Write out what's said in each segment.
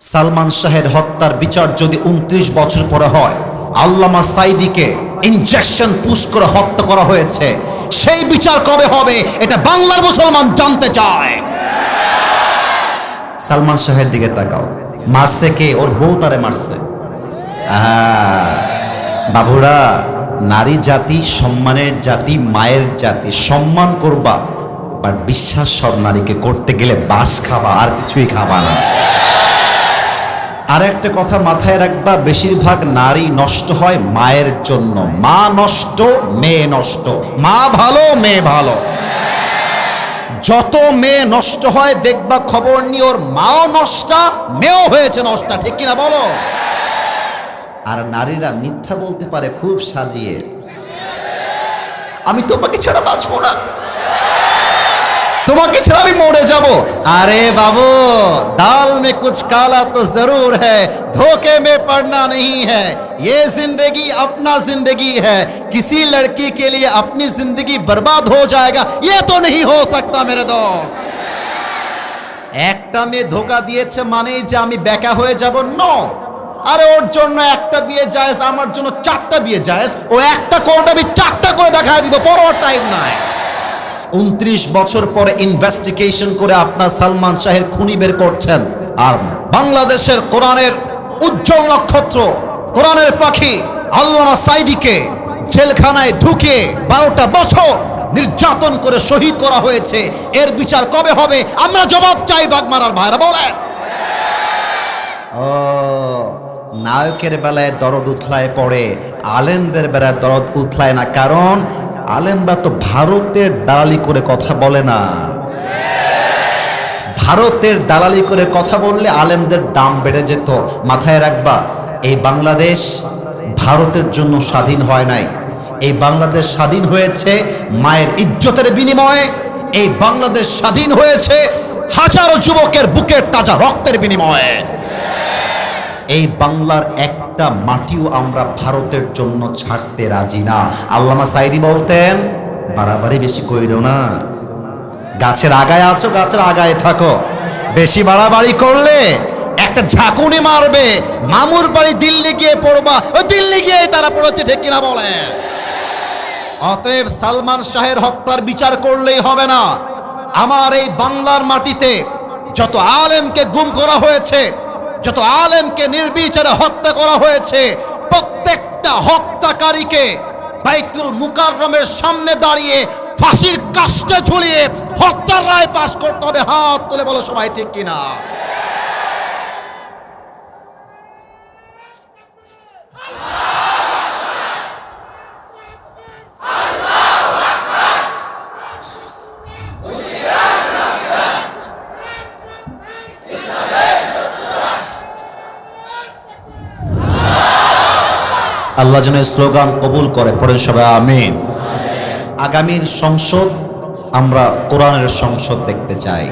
সালমান শাহের হত্যার বিচার যদি উনত্রিশ বছর পরে হয়, আল্লামা সাইদিকে ইনজেকশন পুশ করে হত্যা করা হয়েছে। সেই বিচার কবে হবে, এটা বাংলার মুসলমান জানতে চায়। সালমান শাহের দিকে তাকাও। মারছে কে? ওর বউ তারে মারছে। বাবুরা, নারী জাতি, সম্মানের জাতি, মায়ের জাতি, সম্মান করবা বাট বিশ্বাস সব নারীকে করতে গেলে বাস খাবা, আর কিছুই খাবা না। আর একটা কথা মাথায় রাখবা, বেশিরভাগ নারী নষ্ট হয় মায়ের জন্য। মা নষ্ট, মেয়ে নষ্ট। মা ভালো, মেয়ে ভালো। যত মেয়ে নষ্ট হয়, দেখবা খবর নিয়ে ওর মাও নষ্টা, মেয়েও হয়েছে নষ্টা। ঠিক কিনা বলো? আর নারীরা মিথ্যা বলতে পারে খুব সাজিয়ে। আমি তোমাকে ছাড়া বাঁচবো না। তোমাকে ছাড়া আমি মরে যাব আরে বাবু दाल में कुछ काला तो जरूर है धोखे में पड़ना नहीं है ये जिंदगी अपना जिंदगी है किसी लड़की के लिए अपनी जिंदगी बर्बाद हो जाएगा ये तो नहीं हो सकता मेरे दोस्त একটা মেয়ে ধোকা দিয়েছে মানেই যে আমি বেকা হয়ে যাব নো আরে ওর জন্য একটা বিয়ে জায়েজ আমার জন্য চারটা বিয়ে জায়েজ ও একটা করবে আমি চারটা করে দেখায় দিব পরোয়া টাইম নাই উনত্রিশ বছর পরে ইনভেস্টিগেশন করে আপনার সালমান শাহের খুনি বের করছেন। আর বাংলাদেশের কোরআনের উজ্জ্বল নক্ষত্র, কোরআনের পাখি আল্লামা সাইদিকে জেলখানায় ঢুকে বারোটা বছর নির্যাতন করে শহীদ করা হয়েছে। এর বিচার কবে হবে? আমরা জবাব চাই বাগমারার ভাইরা, বলেন। ও, নায়কের বেলায় দরদ উথলায় পড়ে, আলেমদের বেলায় দরদ উথলায় না। কারণ আলেমরা তো ভারতের দালালি করে কথা বলে না। ভারতের দালালি করে কথা বললে আলেমদের দাম বেড়ে যেত। মাথায় রাখবা, এই বাংলাদেশ ভারতের জন্য স্বাধীন হয় নাই। এই বাংলাদেশ স্বাধীন হয়েছে মায়ের ইজ্জতের বিনিময়ে। এই বাংলাদেশ স্বাধীন হয়েছে হাজারো যুবকের বুকের তাজা রক্তের বিনিময়ে। এই বাংলার একটা মাটিও আমরা ভারতের জন্য ছাড়তে রাজি না। আল্লামা সাইদি বলতেন, বাড়াবাড়ি বেশি কইরো না। গাছের আগায় আছো, গাছের আগায় থাকো। বেশি বাড়াবাড়ি করলে একটা ঝাঁকুনি মারবে। মামুর বাড়ি দিল্লি গিয়ে পড়বা, ওই দিল্লি গিয়ে তারা পড়েছে, ঠিক কিনা বলে অতএব সালমান শাহের হত্যার বিচার করলেই হবে না। আমার এই বাংলার মাটিতে যত আলেমকে গুম করা হয়েছে যত আলেমকে নির্বিচারে হত্যা করা হয়েছে, প্রত্যেকটা হত্যাকারীকে বাইতুল মুকাররমের সামনে দাঁড়িয়ে ফাঁসির কাস্টে ঝুলিয়ে হত্যার রায় পাশ করতে হবে, হাত তুলে বলো সবাই ঠিক কিনা? আল্লাহ যেন স্লোগান কবুল করে। পড়েন সবাই আমিন। আগামীর সংসদ আমরা কোরআনের সংসদ দেখতে চাই।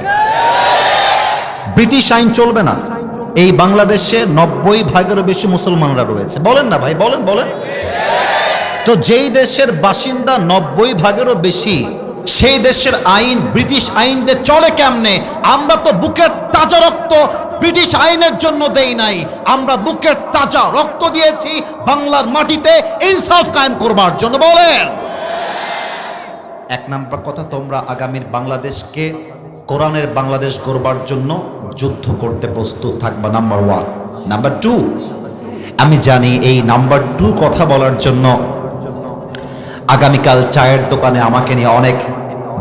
ব্রিটিশ আইন চলবে না। এই বাংলাদেশে নব্বই ভাগেরও বেশি মুসলমানরা রয়েছে। বলেন না ভাই বলেন বলেন। তো যেই দেশের বাসিন্দা নব্বই ভাগেরও বেশি সেই দেশের আইন ব্রিটিশ আইন দিয়ে চলে কেমনে? আমরা তো বুকের তাজা রক্ত ব্রিটিশ আইনের জন্য দেই নাই। আমরা বুকের তাজা রক্ত দিয়েছি, বাংলার মাটিতে ইনসাফ কায়েম করবার জন্য। বলেন। এক নাম্বার কথা, তোমরা আগামীর বাংলাদেশকে কোরআনের বাংলাদেশ গড়বার জন্য যুদ্ধ করতে প্রস্তুত থাকবা, নাম্বার ওয়ান। নাম্বার টু, আমি জানি এই নাম্বার টু কথা বলার জন্য আগামীকাল চায়ের দোকানে আমাকে নিয়ে অনেক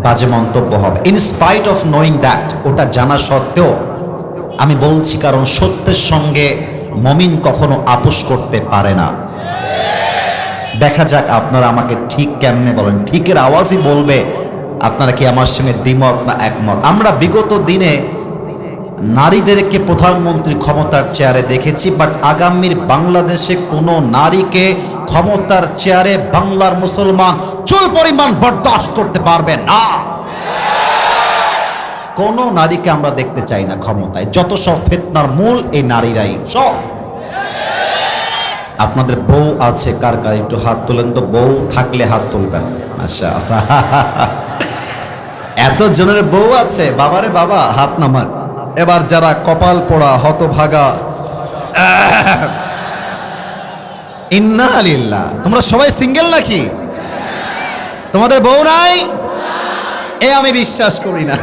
বাজে মন্তব্য হবে। In spite of knowing that ওটা জানা সত্ত্বেও আমি বলছি কারণ সত্যের সঙ্গে মমিন কখনো আপোষ করতে পারে না। দেখা যাক আপনারা আমাকে ঠিক কেমনে বলেন। ঠিকের আওয়াজই বলবে, আপনারা কি আমার সঙ্গে দ্বিমত না একমত? আমরা বিগত দিনে নারীদেরকে প্রধানমন্ত্রী ক্ষমতার চেয়ারে দেখেছি বাট আগামীর বাংলাদেশে কোনো নারীকে ক্ষমতার চেয়ারে বাংলার মুসলমান চুল পরিমাণ বরদাস্ত করতে পারবে না। কোন নারীকে আমরা দেখতে চাই না ক্ষমতায়। যত সব ফেতনার মূল, এই নারীরাই সব। আপনাদের বউ আছে, কার কার? একটু হাত তোলেন তো, বউ থাকলে হাত তুলবেন। আচ্ছা এত জনের বউ আছে, বাবারে বাবা, হাত নামান। এবার যারা কপাল পোড়া, হতভাগা, ইন্না আলিল্লাহ তোমরা সবাই সিঙ্গেল নাকি? তোমাদের বউ নাই? এ আমি বিশ্বাস করি না।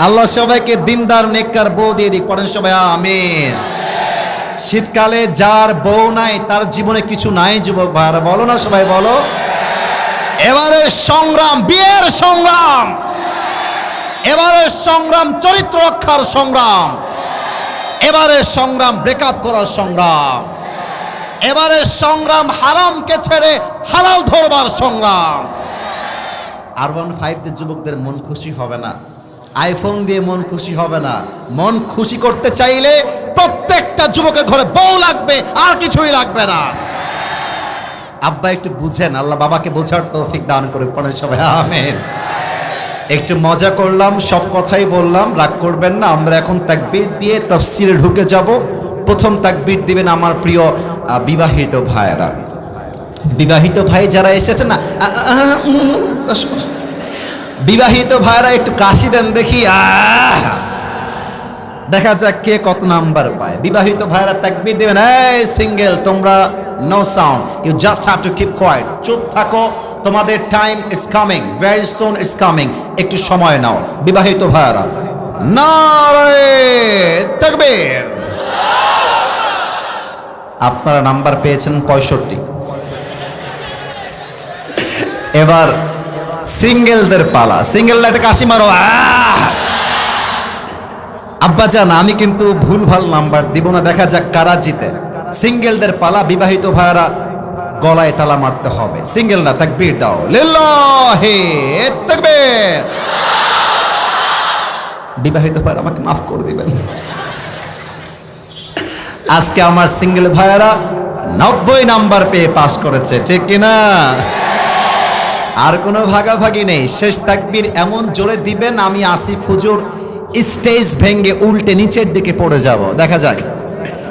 আল্লাহ সবাইকে দিনদার, নেককার বউ দিয়ে দিক। পড়েন সবাই, আমিন। শীতকালে যার বউ নাই, তার জীবনে কিছু নাই, যুবক ভাইরা বলো না সবাই, বলো। এবারে সংগ্রাম, বিয়ের সংগ্রাম। এবারে সংগ্রাম, চরিত্র রক্ষার সংগ্রাম। এবারে সংগ্রাম ব্রেকআপ করার সংগ্রাম। এবারে সংগ্রাম, হারামকে ছেড়ে হালাল ধরবার সংগ্রাম। আর ওয়ান ফাইভদের যুবকদের মন খুশি হবে না। আইফোন দিয়ে মন খুশি হবে না। মন খুশি করতে চাইলে প্রত্যেকটা যুবকের ঘরে বউ লাগবে, আর কিছুই লাগবে না। আব্বা একটু বুঝেন, আল্লাহ বাবাকে বোঝার তৌফিক দান করে পড়ে সবাই আমেন। একটু মজা করলাম, সব কথাই বললাম, রাগ করবেন না, আমরা এখন তাকবীর দিয়ে তফসিরে ঢুকে যাব। প্রথম তাকবীর দিবেন আমার প্রিয় বিবাহিত ভাইয়েরা। বিবাহিত ভাই যারা এসেছে না। বিবাহিত ভাইরা একটু কাশি দেন দেখি, আহ! দেখা যাক কে কত নাম্বার পায়। বিবাহিত ভাইরা তাকবীর দেবেন, এই সিঙ্গেল, তোমরা no sound you just have to keep quiet চুপ থাকো, তোমাদের time it's coming very soon it's coming একটু সময় নাও। বিবাহিত ভাইরা তাকবীর! আপনারা নাম্বার পেয়েছেন পঁয়ষট্টি। এবার সিঙ্গেলদের পালা। সিঙ্গেল একটা কাশি মারো! আব্বা জান, আমি কিন্তু ভুল ভালো নাম্বার দিব না। দেখা যাক কারা জিতে। সিঙ্গেলদের পালা, বিবাহিত ভাইয়ারা গলায় তালা মারতে হবে। সিঙ্গেল না তাকবীর দাও। লিল্লাহি, তাকবীর! বিবাহিত ভাইয়ারা আমাকে মাফ করে দিবেন। আজকে আমার সিঙ্গেল ভাইয়ারা নব্বই নাম্বার পেয়ে পাশ করেছে, ঠিক কিনা? আর কোনো ভাগাভাগি নেই। শেষ তাকবীর এমন জোরে দিবেন, আমি আসিফ হুজুর স্টেজ ভেঙ্গে উল্টে নিচের দিকে পড়ে যাব। দেখা যাক।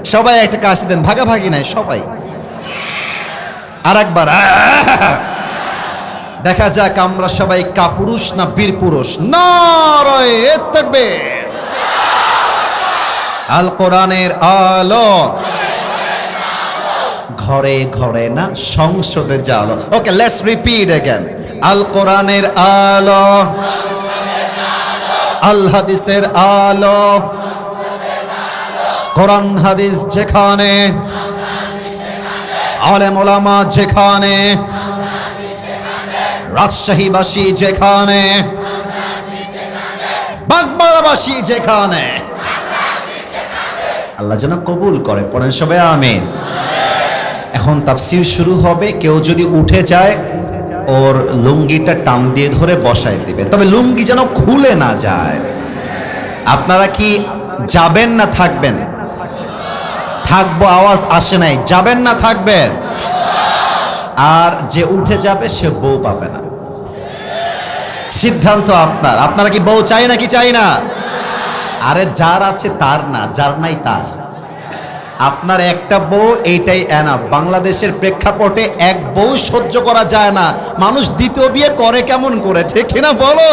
সবাই একটা কাশি দেন, ভাগাভাগি নাই, সবাই। আর একবার! দেখা যাক আমরা সবাই কাপুরুষ না বীর পুরুষ নারায়ে আল কোরআনের আলো। ঘরে ঘরে না সংসদে জালো ওকে লেটস রিপিট এগেন আল কোরআনের আলো। আল হাদিসের আলো। কোরআন, হাদিস যেখানে। আলেম, ওলামা যেখানে। রাজশাহীবাসী যেখানে। বাগমারাবাসী যেখানে। আল্লাহ যেন কবুল করে, পড়েন সবাই আমিন। এখন তাফসির শুরু হবে, কেউ যদি উঠে যায়, ওর লুঙ্গিটা টান দিয়ে ধরে বসায় দিবে। তবে লুঙ্গি যেন খুলে না যায়। আপনারা কি যাবেন না থাকবেন? থাকব, আওয়াজ আসে নাই। যাবেন না থাকবেন? আর যে উঠে যাবে, সে বউ পাবে না। সিদ্ধান্ত আপনার। আপনারা কি বউ চাই না কি চাই না? আরে যার আছে তার না, যার নাই তার। আপনার একটা বউ এইটাই এনা বাংলাদেশের প্রেক্ষাপটে এক বউ সহ্য করা যায় না। মানুষ দ্বিতীয় বিয়ে করে কেমন করে, ঠিক না বলো?